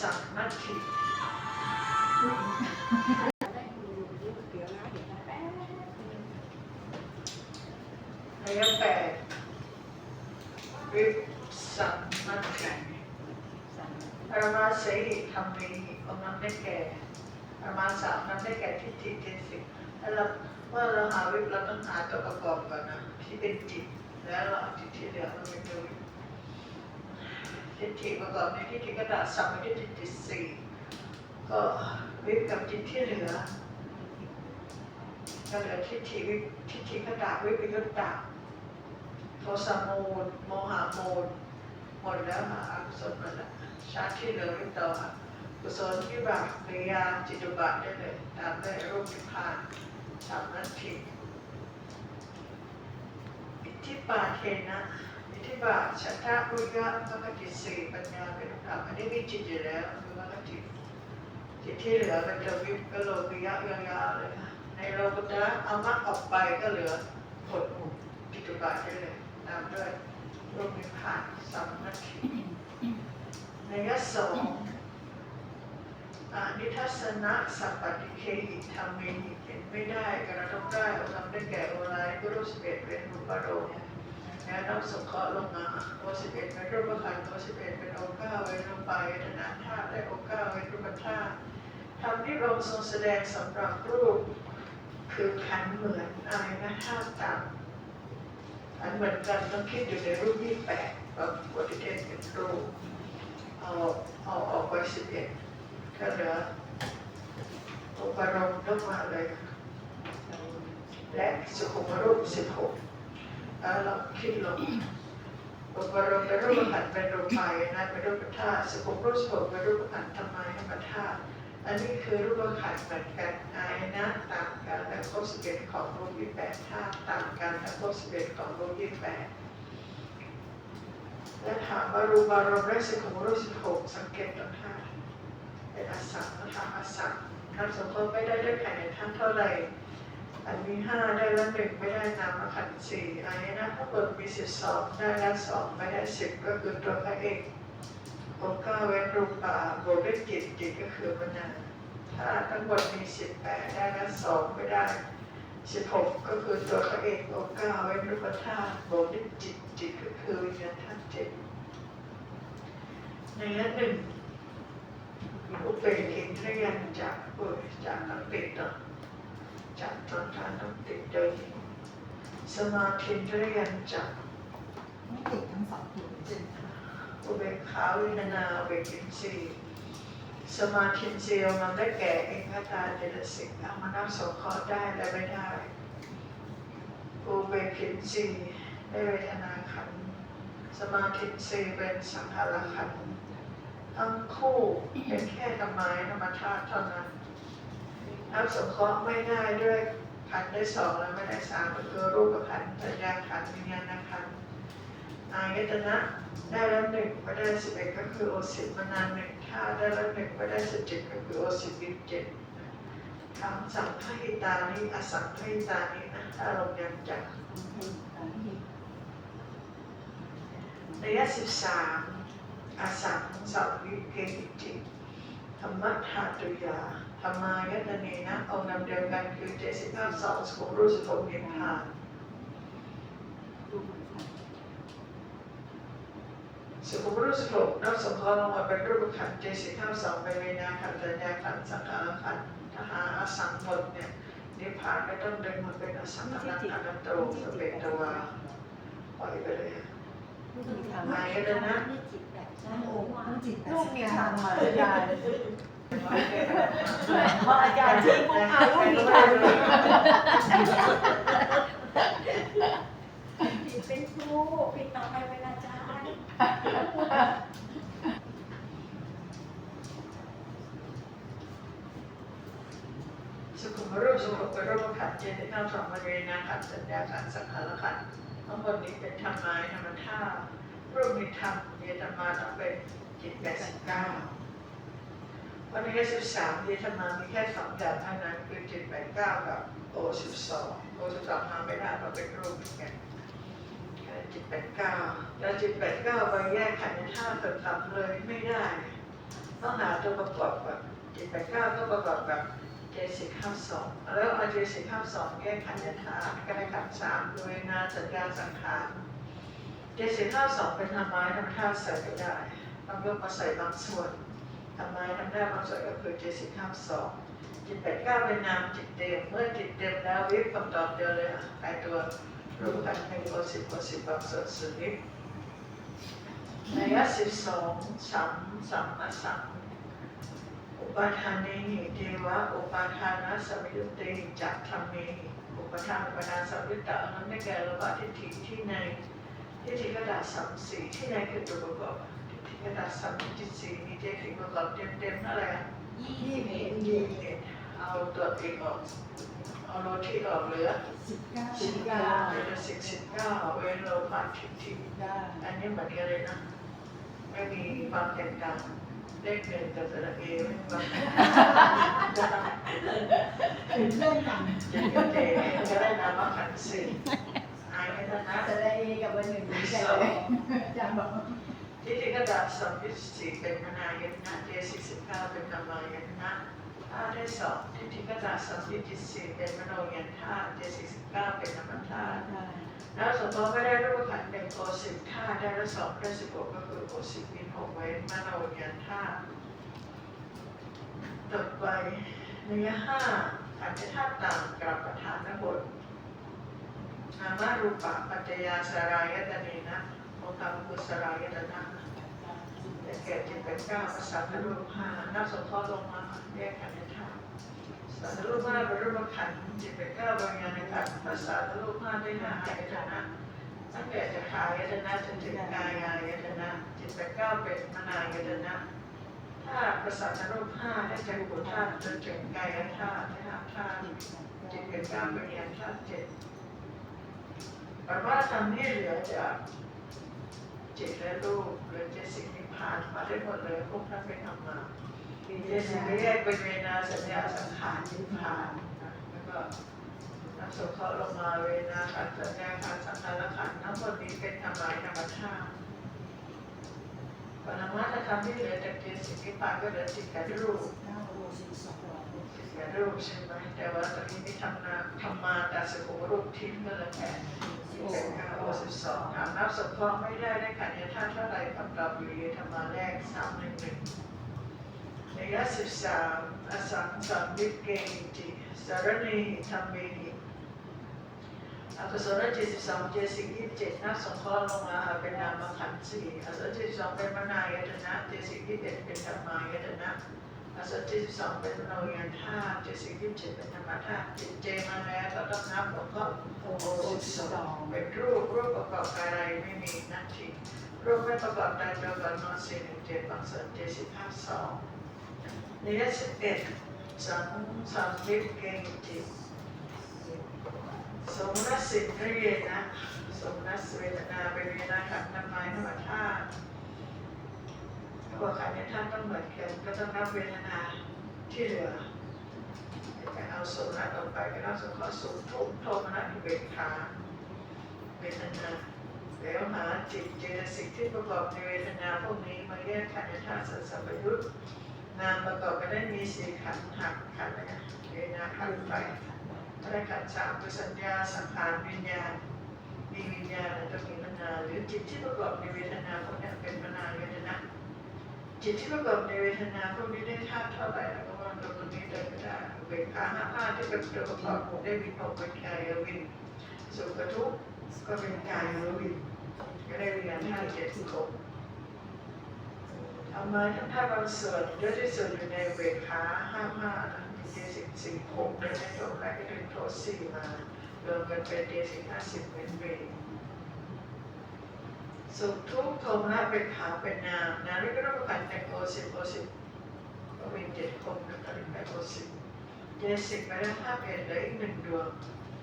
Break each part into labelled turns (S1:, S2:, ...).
S1: สัมมัติอายะแปดวิสัมมัติปรมาสหิธรรมมีองค์นั้นได้แก่ปรมาสามนั้นได้แก่ทิฏฐิเจสิกแล้วเราเมื่อเราหาวิปเราต้องหาตัวประกอบก่อนนะที่เป็นจิตแล้วเราเอาจิตที่เหลือมาเป็นตัววิป ทิฏฐิประกอบในทิฏฐิกระดาษสัมมาทิฏฐิสี่ก็วิปกับจิตที่เหลือก็เหลือทิฏฐิวิทิฏฐิกระดาษวิปยุตตาโทสะโมนโมหะโมนหมดแล้วค่ะอกุศลหมดแล้วชาติที่เหลือไม่ต่อกุศลวิบากเรียาจิตุบะได้เลยตามได้รูปนิพพานสามนาทีอิทธิปาเทนะ อิทธิบาชัตตาปุยะมกติสีปัญญาเป็นธรรมอันนี้มีจิตอยู่แล้วคือมกติจิตที่เหลือมันจะวิปก็โลกิยะยาวๆเลยค่ะในโลกุตระเอามรรคออกไปก็เหลือผลหมู่จิตุบะได้เลยตามด้วยรูปนิพพานสัมมัติในยะสองอนิทัศนะสัพปติเคหิธรรมเมหิเห็นไม่ได้กระทบได้เราทำได้แก่โอไลกุรุสิบเอ็ดเป็นรูปโรม แล้วน้ำสงเคราะห์ลงมาโอสิบเอ็ดเป็นรูปขันโอสิบเอ็ดเป็นโอเก้าเวนรูปานาธาตุและโอเก้าเวนรูปธาตุธรรมที่เราทรงแสดงสำหรับรูป คือขันเหมือนอะไรนะธาตุต่างอันเหมือนกันต้องคิดอยู่ในรูปที่แปดแบบปฏิเทศเป็นรูปเอาเอาออกไปสิบเอ็ดก็เหลืออุปรมลงมาเลยและสุขุมรูปสิบหก แล้วเราคิดลงอุปรมเป็นรูปขันเป็นรูปไปนะเป็นรูปธาตุสุขุมรูปสิบหกเป็นรูปขันทำไมธรรมธาตุอันนี้คือรูปขันเหมือนกันอายนะต่างกันและครบสิบเอ็ดของรูปที่แปดธาตุต่างกันและครบสิบเอ็ดของรูปที่แปดและถามว่ารูปารมณ์และสุขุมรูปสิบหกสังเกตตรงธาตุเป็นอสังและถามอสังคำสมมติไม่ได้ด้วยขันธ์ในท่านเท่าไหร่ อันมีห้าได้ละหนึ่งไม่ได้นามขันธ์สี่อันนี้นะถ้าเปิดมีสิบสองได้ละสองไม่ได้สิบก็คือตัวพระเอกองค์เก้าเว้นรูปาบวกด้วยจิตจิตก็คือมนาถ้าทั้งหมดมีสิบแปดได้ละสองไม่ได้สิบหกก็คือตัวพระเอกองค์เก้าเว้นรูปธาตุบวกด้วยจิตจิตก็คือวิญญาณธาตุเจ็ดในละหนึ่งอุเบกินทยันจากเปิดจากนักปิดต่อ จากตอนทานต้องติดเดินสมาธิเรียนจาก
S2: ไม่ติดทั้งสองตัวจริง
S1: อุเบกขาวินานาอุเบกขินสีสมาธิเซียวมันได้แก่เอกตาเจตสิกเอามานับสงเคราะห์ได้และไม่ได้อุเบกขินสีได้เวทนาขันธ์สมาธิสีเป็นสังขารขันธ์ทั้งคู่เป็นแค่ธรรมายธรรมธาตุเท่านั้น นับสงเคราะห์ไม่ได้ด้วยขันได้สองแล้วไม่ได้สามก็คือรูปขันธ์สัญญาขันวิญญาณขันอายตนะได้แล้วหนึ่งไม่ได้สิบเอ็ดก็คือโอสิบมานานหนึ่งถ้าได้แล้วหนึ่งไม่ได้สิบเจ็ดก็คือโอสิบวิบเจ็ดคำสั่งพหิตานี้อสังพหิตานี้นะถ้าเรายังจักระยะสิบสามอสังสัพวิเกหิจิตธรรมะธาตุยา ธรรมายตเนนะเอานำเดียวกันคือเจสิบห้าสองสุขรู้สุขนิพพานสุขรู้สุขนับสงเคราะห์ลงมาเป็นรูปขันธ์เจสิบห้าสองเป็นเวนาขันธ์สัญญาขันธ์สังขารขันธ์ถ้าหาอสังหมดเนี่ยนิพพานก็ต้องดึงมาเป็นอสังขารอนัตโตสเปตวาปล่อยไปเลยอายตนะ
S2: โอ้จิต
S3: ลูกมีทางมาอาจารย์ พออาจารย์ชี้ปุ๊บอะลูกมีทาง
S4: ผิดเป็นครูผิดต่อไปเวลาจารย์
S1: สุขุมรูปสุขเป็นรูปขันธ์เจตนาสองบริเวณนาขันธ์สัญญาขันธ์สังขารขันธ์ทั้งหมดนี้เป็นธรรมายธรรมธาตุรูปมีธรรมเยธรรมาต้องเป็นจิตแปดสิบเก้า วันนี้สิบสามเยธรรมามีแค่สองอย่างเท่านั้นคือเจิตแปดเก้ากับโอสิบสองโอสิบสองมาไม่ได้เราเป็นรูปเหมือนกันแค่จิตแปดเก้าแล้วจิตแปดเก้าไปแยกขันธ์ในธาตุต่ำๆเลยไม่ได้ต้องหาตัวประกอบแบบจิตแปดเก้าก็ประกอบแบบเจสิกห้าสองแล้วเอาเจสิกห้าสองแยกขันธ์ยถาก็ได้ขันธ์สามโดยนาสัญญาสังขารเจสิกห้าสองเป็นธรรมะธรรมธาตุใส่ไม่ได้ต้องยกมาใส่บางส่วน ธรรมะธรรมธาตุบางส่วนก็คือเจสิกห้าสองจิตแปดเก้าเป็นนามจิตเต็มเมื่อจิตเต็มแล้ววิบคำตอบเดียวเลยอะไอตัวรูปขันธ์หนึ่งโอสิบโอสิบบางส่วนสุดวิบในยะสิบสองสัมสัมมาสัมอุปาทานเนหิเทวะอุปาทานะสมยุตติจักธรรมเมหิอุปทานอุปทานสัมยุตตะนั้นได้แก่ระบาทิฏฐิที่ในทิฏฐิกระดาษสัมสีที่ในคือตัวประกอบ ทิฏฐิกระดสัมจิตสีมีเจสิประกอบเต็มเต็มๆอะไรอะ
S3: ยี่สิบเอ็ด
S1: ยี่สิบเอ็ดเอาตัวเองออกเอาโลที่ออกเหลือ
S2: สิบเก้า
S3: สิบเก้า
S1: เหลือสิบสิบเก้าเว้นโลภะทิฏฐิ
S3: ได้
S1: อันนี้เหมือนกันเลยนะไม่มีความแตกต่างเลขหนึ่งกับสระเอไม่มีความแตกต่าง
S2: ถึงเรื่องหนัง
S1: จะเกิดเองจะได้นามว่าขันสี่อายไม่ได้นะ
S3: จะได้กับวันหนึ่ง
S1: ที่
S3: ใช่
S1: สอง
S3: เลย
S2: อาจารย์บอก
S1: ที่ที่กระดาษสองที่สิบสี่เป็นมนายนนะเจสี่สิบเก้าเป็นธรรมายนนะถ้าได้สองที่ที่กระดาษสองที่จิตสี่เป็นมโนยันท่าเจสี่สิบเก้าเป็นธรรมธาตุแล้วสมมติไม่ได้รูปขันเป็นโอสิบท่าได้แล้วสองได้สิบหกก็คือโอสิบมีหกไว้มโนยันท่าต่อไปเนื้อห้าขันธ์ธาตุต่างกับประธานนบทนามารูปะปัจจยาสรายตนีนะโมกังกุสรายตนะ แต่แก่จิตเป็นเก้าภาษาทรูปห้านับสงเคราะห์ลงมาแยกขันธ์ธาตุสัตว์รูปห้าเป็นรูปขันธ์จิตเป็นเก้าบางอย่างในขันธ์ภาษารูปห้าได้ห้าอายตนะตั้งแต่จะขายตนะจนถึงกายอายตนะเจิตเป็นเก้าเป็นมนายตนะถ้าภาษารูปห้าได้จักขุธาตุจนถึงกายธาตุธาตุธาตุจิตเป็นเก้าเป็นอย่างธาตุเจ็ดแปลว่าทำให้เหลือจาก จิตและรูปเหลือเจ็ดสิ่งนิพพานมาได้หมดเลยพวกท่านเป็นธรรมะมีเจสิกแยกเป็นเวนาสัญญาสังขารนิพพานนะแล้วก็นักสงเคราลงมาเวนาขันสัญญาขันสังขารขันธ์ทั้งหมดนี้เป็นธรรมะธรรมชาติปรมาถ้าทำที่เหลือจากเจสิกนิพพานก็เหลือจิตกับรูป
S2: เก้าโล สิบสอง
S1: จิตกับรูปใช่ไหมแต่ว่าตอนนี้ไม่ทำนาทำมาแต่สุขรูปทิ้งก็เลยแค่สิบเอ็ดเก้สิบสองถามนับสงเครไม่ได้ได้ขันธ์ธาเท่าไรคำตอบอยู่ในธรรมะแรกสามหนึ่งหนึ่งในยะสิบสามอสังสัมวิเกหิสารณีธรรมเมหิอกุศลจิตสิบสองเจสิกยี่สิบเจ็ดนับสงเครลงมาเป็นนามขันธ์สี่อกุศลจิตสิบสองเป็นมนายตนะเจสิกยี่สิบเอ็ดเป็นธรรมายตนะ อกุศลจิตสิบสองเป็นโนยันธาตุเจสิกยี่สิบเจ็ดเป็นธรรมธาตุจิตเจมาแล้วก็ต้องนับหลวงพ่อโอสิบสองเป็นรูปรูปประกอบกายอะไรไม่มีนัตถิรูปไม่ประกอบกายเดียกันนอนสี่หนึ่งเจ็ดบางส่วนเจสิบห้าสองในยะสิบเอ็ดสังสัมวิเกจิสมนัสสิทธิเยนะสมนัสเวทนาเป็นเวทนาขันธ์นามายนามธาตุ เขากขันธ์ในธาตุต้องเหมือนกันก็ต้องนับเวทนาที่เหลือแต่เอาสมนัสออกไปก็ต้องสงเคราะห์สูงทุกโทมนัสเวทขาเวทนาแล้วหาจิตเจตสิกที่ประกอบในเวทนาพวกนี้มาแยกขันธ์ในธาตุสัมปยุตนามประกอบกันได้มีสี่ขันธ์หักขันธ์อะไรนะเวนาขันธ์ไฟอะไรขันธ์สามคือสัญญาสังขารวิญญาณมีวิญญาณแล้วก็มีมนาหรือจิตที่ประกอบในเวทนาพวกนี้เป็นมนาเวทนา จิตที่ประกอบในเวทนาพวกนี้ได้ธาตุเท่าไหร่ก็ว่าตัวตรงนี้เลยก็ได้เวขาห้าห้าที่เป็นตัวประกอบได้วินหกเป็นกายวินสุขทุกข์ก็เป็นกายวินก็ได้วิญญาณธาตุเจ็ดสิบหกเอามาทั้งท่าบางส่วนเยอะที่สุดอยู่ในเวขาห้าห้านะมีเจสิบสี่หกเลยในจบแรกก็เป็นโทสี่มารวมกันเป็นเจสิบห้าสิบเป็นเวร สุขทุกข์โทมนัสเป็นขาเป็นนามนาริกรูปขันแต่โอสิบโอสิบก็เป็นเจ็ดคมกับกันไปโอสิบเจสิบไปได้ห้าเพศเหลืออีกหนึ่งดวง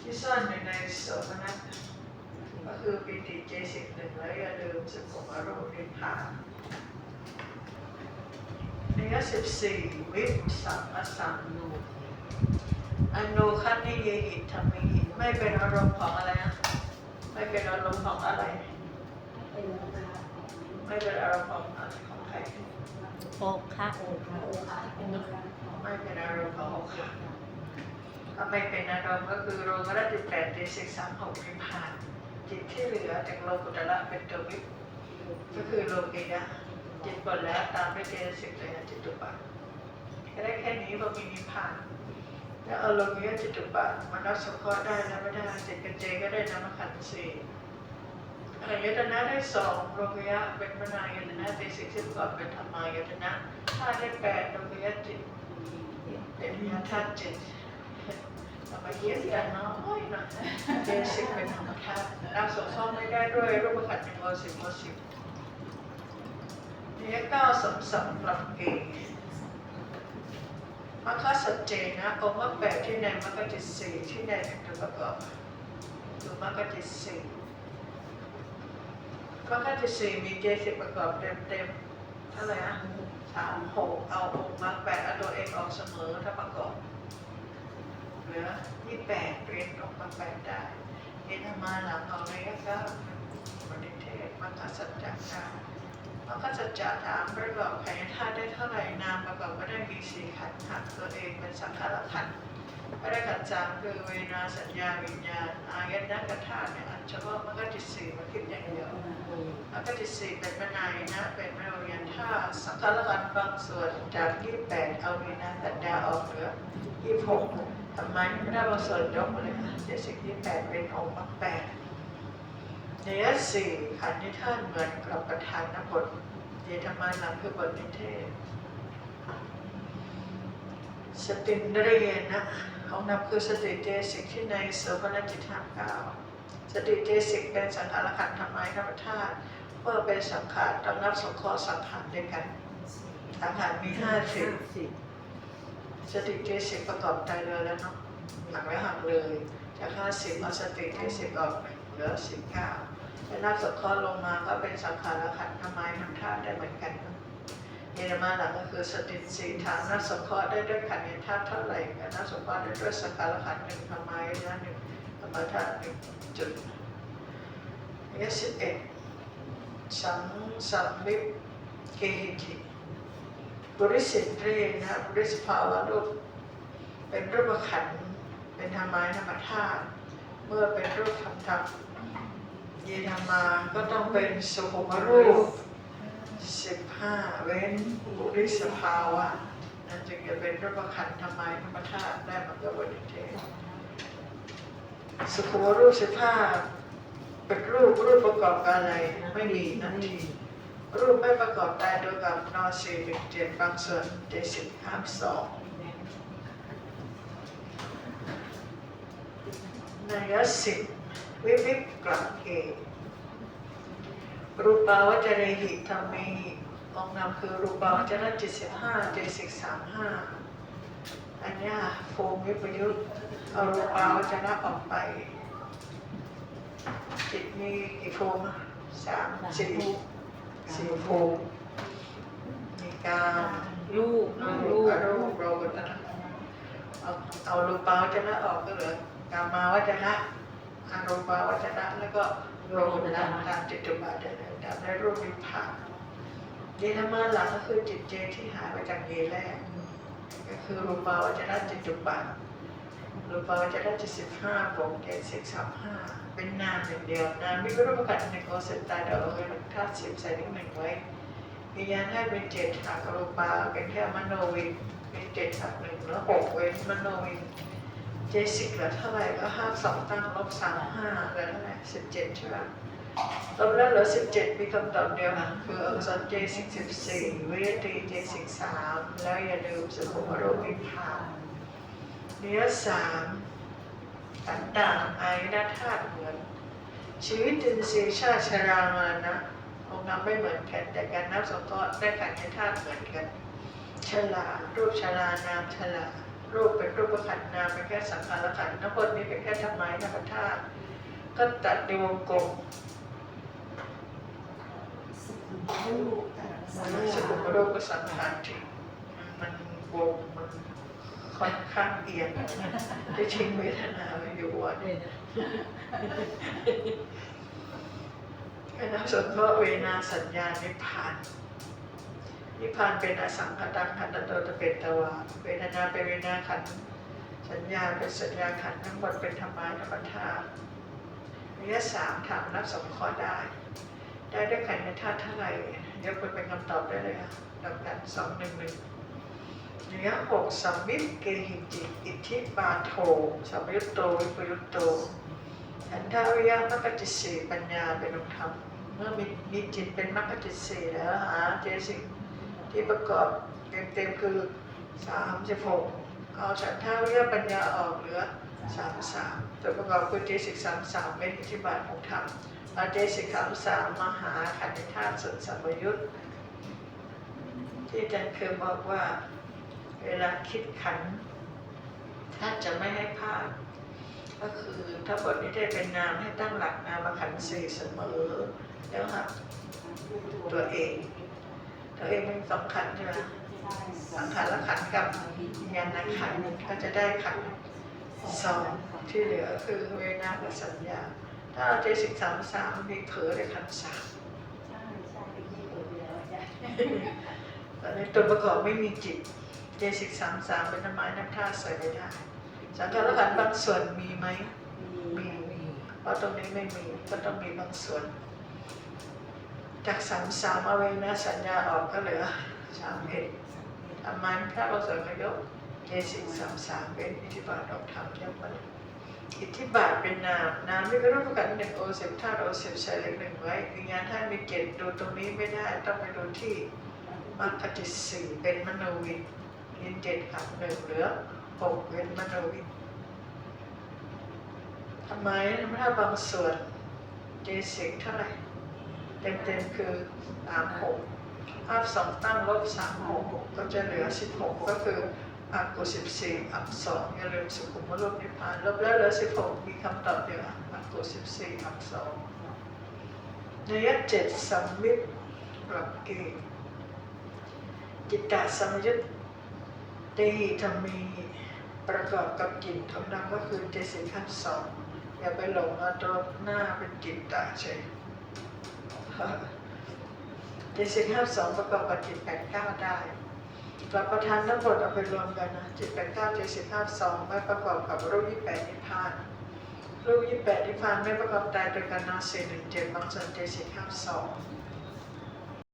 S1: ที่ซ่อนอยู่ในโสมนัสก็คือปีติเจสิบหนึ่งแล้วอย่าลืมสิบหกอารมณ์นิพพานในยะสิบสี่วิสัมมสัมโนอโนคันนิเยหิธรรมิหิตไม่เป็นอารมณ์ของอะไรนะไม่เป็นอารมณ์ของอะไร ไม่เป็นอารมณ์ของของใคร
S3: โอคะโอคะ
S4: โอคะโอคะ
S1: ไม่เป็นอารมณ์ของหกค่ะถ้าไม่เป็นอารมณ์ก็คือโลกระจิตแปดเจสิกสามหกนิพานจิตที่เหลือจากโลกุตระเป็นตัววิปก็คือโลกียะจิตหมดแล้วตามด้วยเจสิกเลยนะจิตตุปะแค่ได้แค่นี้เรามีนิพพานแล้วเอาโลกียจิตตุปะมันรับสงเคราะห์ได้แล้วไม่ได้จิตกับเจก็ได้นามขันธ์สี่ อายตนะได้สองโลกียะเป็นมนายตนะเจสิกที่ประกอบเป็นธรรมายตนะธาได้แปดโลกียะจิตเป็นยาธาตุจิตเรามาเขียนกันน้อยหน่อยเจสิกเป็นธรรมธาตุรับสงเคราะห์ไม่ได้ด้วยรูปขันธ์เป็นโมสิบโมสิบเนี่เก้าสมสัมปรับเกณฑ์มรรคสัจเจนะองค์มรรคแปดที่ในมรรคจิตสี่ที่ในเป็นตัวประกอบคือมรรคจิตสี่ มรรคจิตสี่มีเจสิกประกอบเต็มเต็มๆเท่าไหร่อะสามหกเอาองมรรคแปดเอาตัวเองออกเสมอถ้าประกอบเหลือยี่แปดเรียนออกมาแปดได้เรียนมาหลังเอาเลยก็ก็ปฏิเทศมันก็สัจจะได้มันก็สัจจะถามประกอบไขธาตุได้เท่าไหร่นามประกอบก็ได้มีสี่ขันธ์หักตัวเองเป็นสังขารขันธ์ ก็ได้ขันธ์สามคือเวนาสัญญาวิญญาณอายตนะกับธาตุเนี่ยอันเฉพาะมันก็จิตสี่มันคิดอย่างเดียวมันก็จิตสี่เป็นมนายนะเป็นมโนยันท่าสังขารขันบางส่วนจากยี่แปดเอาเวนาสัญญาออกเหลือยี่หกทำไมไม่ได้มาเสริมยกมาเลยค่ะเจ็ดสิบที่แปดเป็นองค์มรรคแปดเนื้อสี่ขันธ์ที่ท่านเหมือนกับประธานนบทเยธรรมานังคือบทนิเทศสตินเรียนนะ องนับคือสติเจสิกที่ในโสภณจิตห้าเก้าสติเจสิกเป็นสังขารขันธ์ธรรมายธรรมธาตุเมื่อเป็นสังขารต้องนับสงเคราะห์สังขารด้วยกัน สังขารมีห้าสิบสติเจสิกประกอบใจเลยแล้วเนาะหักไว้หักเลย จากห้าสิบเอาสติเจสิกออกเหลือสิบเก้าแล้วนับสงเคราะห์ลงมาก็เป็นสังขารขันธ์ทำไมทำท่าตุได้เหมือนกันเนอะ เยนมาหลังก็คือสติสีฐานนับสงเคราะห์ได้ด้วยขันธ์ในธาตุเท่าไหร่กันนัสงเคราะห์ได้ด้วยสังขารขันธ์หนึ่งทำไมนะหนึ่งธรรมธาตุหนึ่งจุดนี่สิบเอ็ดสังสัมวิปเกหิติบริสิทธิ์เรียนนะบริสภาวะรูปเป็นรูปขันธ์เป็นธรรมายธรรมธาตุเมื่อเป็นรูปธรรมธรรมเยธรรมาก็ต้องเป็นสุภมรูป สิบห้าเว้นบุริสภาวะนั่นจึงจะเป็นรูปขันธ์ธรรมายธรรมธาตได้มันก็บริเทศสุภมรูปสิบห้าเป็นรูปรูปประกอบกับอะไรไม่มีนั่นทีรูปไม่ประกอบได้โดยกับนอสี่หนึ่งเจ็ดบางส่วนเจ็ดสิบห้าสองในยสิบวิวิปกลับเก รูปาวจเรหิธรรมเมหิลองนำคือรูปาวจระจิตสิบห้าเจ็ดสิบสามห้าอันเนี้ยโฟมวิปยุตเอารูปาวจระออกไป จิตมีกี่โฟมอะสามสี่สีฟูมีกาม
S3: ลูก
S1: รู
S3: ลู
S1: ป
S3: ก
S1: รูปโรกตนะเอาเอารูปาวัจนะออกก็เหลือกามาวัจนะอารูปาวัจนะแล้วก็ โรกตนะตามจิตตุบาทเดินตามได้รูปวิภาเยธรมาหลังก็คือจิตเจที่หายไปจากเยแรก ก็คือรูปาวัจนะจิตตุบาทรูปาวัจนะจิตสิบห้าบวกเจ็ดสิบสามห้าเป็นนามอย่างเดียวนามไม่รู้ประกาศในโกเซตตาเดาเลยธาตุสิบใส่นิ้วหนึ่งไว้วิญญาณให้เป็นเจ็ดหักรูปาเป็นแค่มโนวินเป็นเจ็ดหักหนึ่งแล้วหกเว้นมโนวิน เจสิกเหลือเท่าไหร่ก็ห้าสองตั้งลบสามห้าเหลือเท่าไหร่สิบเจ็ดใช่ไหมลบแล้วเหลือสิบเจ็ดมีคำตอบเดียวนะคืออักษรเจสิกสิบสี่วิยตรีเจสิกสามแล้วอย่าลืมสุขุมโรวิภาเนื้อสามต่างๆอายนาธาตุเหมือน ชีวิตจินทรีย์ชาชรามานะองค์นำไม่เหมือนกันแต่การนับสองเคราะห์ได้ขันธ์ในธาตุเหมือนกันฉลารูปฉลานามฉลา รูปเป็นรูปขันธ์นามเป็นแค่สังขารขันธ์น้ำบนนี้เป็นแค่ธรรมายธรรมธาตุก็ตัดในวงกลมมันสกุลโรคก็สังขารทิ้งมันวงมันค่อนข้างเอียงได้ทิ้งเวทนาไว้อยู่วันคณะสงฆ์ก็เวนาสัญญานิพพานเย นิพพานเป็นอสังขตังขันตโตตะเป็นตวาเวทนาเป็นเวทนาขันสัญญาเป็นสัญญาขันทั้งหมดเป็นธรรมะธรรมธาตุระยะสามถามรับสองข้อได้ ได้ด้วยขันธ์ในธาตุเท่าไหร่เยวคุณเป็นคำตอบได้เลยค่ะดอกกันสองหนึ่งหนึ่งระยะหกสัมมิตเกหิจิตอิทธิปาโทสัมยุตโตวิปยุตโตฉันทาวิยะมรรคจิตสี่ปัญญาเป็นองค์ธรรมเมื่อมีมีจิตเป็นมรรคจิตสี่แล้วหาเจสิก ที่ประกอบเต็มๆคือสามสิบหกเอาฉันท่าวิยะปัญญาออกเหลือสามสามตัวประกอบคือเจสิกสามสามเป็นอิทธิบาทของธรรมเอาเจสิกสามสามมาหาขันธ์ธาตุสุสัมยุตที่อาจารย์เคยบอกว่าเวลาคิดขันธ์ถ้าจะไม่ให้พลาดก็คือถ้าบทนี้ได้เป็นนามให้ตั้งหลักนามขันสี่เสมอ แล้วหักตัวเอง ตัวเองเป็นสองขันใช่ไหมสังขารละขันกับญาณขันก็จะได้ขันสองที่เหลือคือเวนากับสัญญา ถ้าเราเจสิกสามสามมีเผลอได้ขันสาม
S4: ใช่ใช่เป็นที่เปิดอยู่แล้วอาจารย์
S1: ตอนนี้ตัวประกอบไม่มีจิตเจสิกสามสามเป็นน้ำไม้น้ำท่าใส่ไม่ได้สังขารละขันบางส่วนมีไหมมีเพราะตรงนี้ไม่มีก็ต้องมีบางส่วน จากสามสามเอาเวนะสัญญาออกก็เหลือสามเอ็ดทำไมถ้าเราเสริมนายกเจสิกสามสามเป็นอิทธิบาทออกธรรมยังมันอิทธิบาทเป็นนามนามที่ก็ต้กันหนึ่งโอสิบธาตุโอสิบใส่เลขหนึ่งไว้วิญญาณท่านมีเจ็ดดูตรงนี้ไม่ได้ต้องไปดูที่มรรคจิตสี่เป็นมโนวิญยินเจ็ดขับหนึ่งเหลือหกเป็นมโนวิญทำไมถ้าบางส่วนเจสิกเท่าไหร่ เต็มๆคือสามหกภาพสองตั้งลบสามหกก็จะเหลือสิบหกก็คืออักกุสิบสี่อักสองอย่าลืมสุขุมรูปนิพพานลบแล้วเหลือสิบหกมีคำตอบเดียวอักกุสิบสี่อักสองในยะเจ็ดสัมมิตปรับเกณฑ์จิตตสัมยุตตีธรรมีประกอบกับจิตทำนองก็คือเจสิกขั้นสองอย่าไปหลงอาตัวหน้าเป็นจิตตาเฉย เจสิบห้าสองประกอบกับจิตแปดเก้าได้เราประทานทั้งหมดเอาไปรวมกันนะจิตแปดเก้าเจสิบห้าสองไม่ประกอบกับรูปยี่แปดนิพพานรูปยี่แปดนิพพานไม่ประกอบตายโดยการนาเซหนึ่งเจ็ดบางส่วนเจสิบห้าสอง